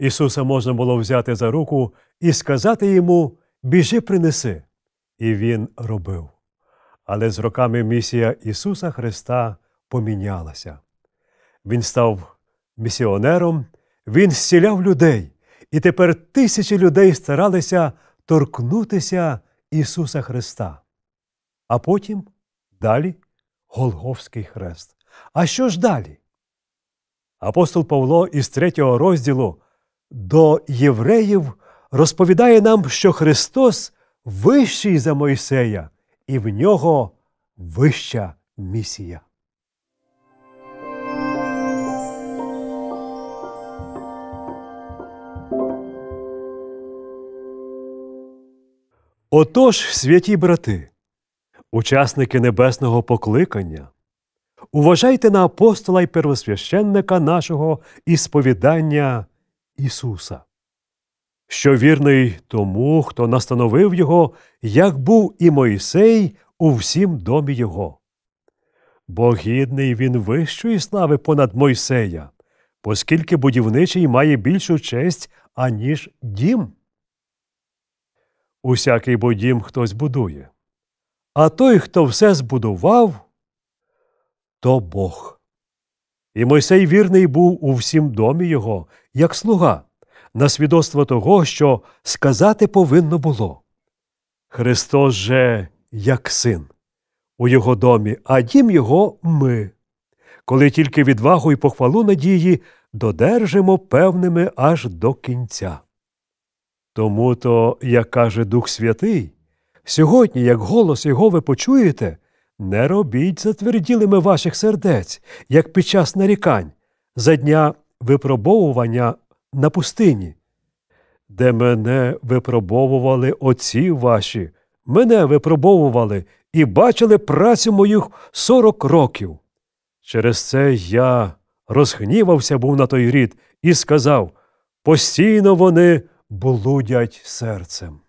Ісуса можна було взяти за руку і сказати йому Біжи, принеси. І він робив. Але з роками місія Ісуса Христа помінялася. Він став місіонером, він зціляв людей, і тепер тисячі людей старалися торкнутися Ісуса Христа. А потім далі Голговський хрест. А що ж далі? Апостол Павло із третього розділу до євреїв розповідає нам, що Христос вищий за Мойсея, і в нього вища місія. Отож, святі брати, учасники небесного покликання, уважайте на апостола й первосвященника нашого і сповідання Ісуса, що вірний тому, хто настановив його, як був і Мойсей у всім домі його. Бо гідний він вищої слави понад Мойсея, оскільки будівничий має більшу честь, аніж дім. Усякий бо дім хтось будує. А той, хто все збудував, то Бог. І Мойсей вірний був у всім домі його, як слуга, на свідоцтво того, що сказати повинно було. Христос же як син у його домі, а дім його ми. Коли тільки відвагу і похвалу надії додержимо певними аж до кінця. Тому то, як каже Дух Святий, сьогодні, як голос його ви почуєте, не робіть затверділими ваших сердець, як під час нарікань, за дня випробовування на пустині, де мене випробовували отці ваші, мене випробовували і бачили працю моїх сорок років. Через це я розгнівався був на той рід і сказав постійно вони блудять серцем.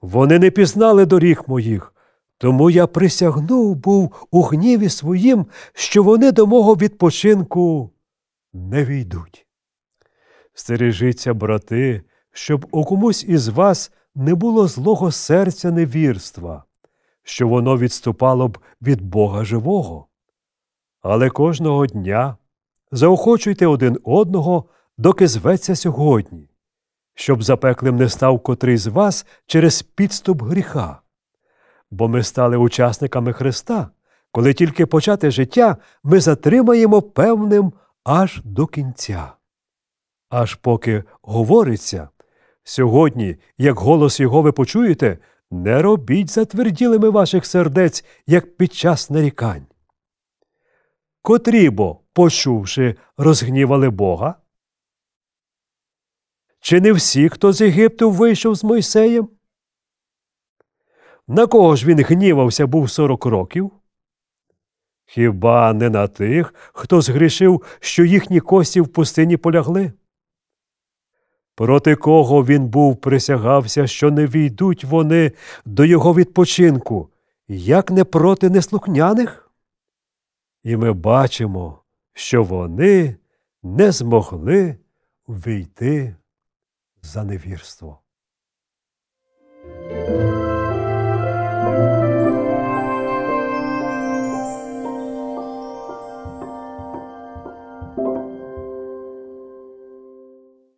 Вони не пізнали доріг моїх, тому я присягнув був у гніві своїм, що вони до мого відпочинку не війдуть. Стережіться, брати, щоб у комусь із вас не було злого серця невірства, що воно відступало б від Бога живого. Але кожного дня заохочуйте один одного, доки зветься сьогодні, щоб запеклим не став котрий з вас через підступ гріха. Бо ми стали учасниками Христа, коли тільки почати життя ми затримаємо певним аж до кінця. Аж поки говориться, сьогодні, як голос його ви почуєте, не робіть затверділими ваших сердець, як під час нарікань. Котрі бо, почувши, розгнівали Бога? Чи не всі, хто з Єгипту вийшов з Мойсеєм? На кого ж він гнівався був сорок років? Хіба не на тих, хто згрішив, що їхні кості в пустині полягли? Проти кого він був присягався, що не війдуть вони до його відпочинку, як не проти неслухняних? І ми бачимо, що вони не змогли війти за невірство.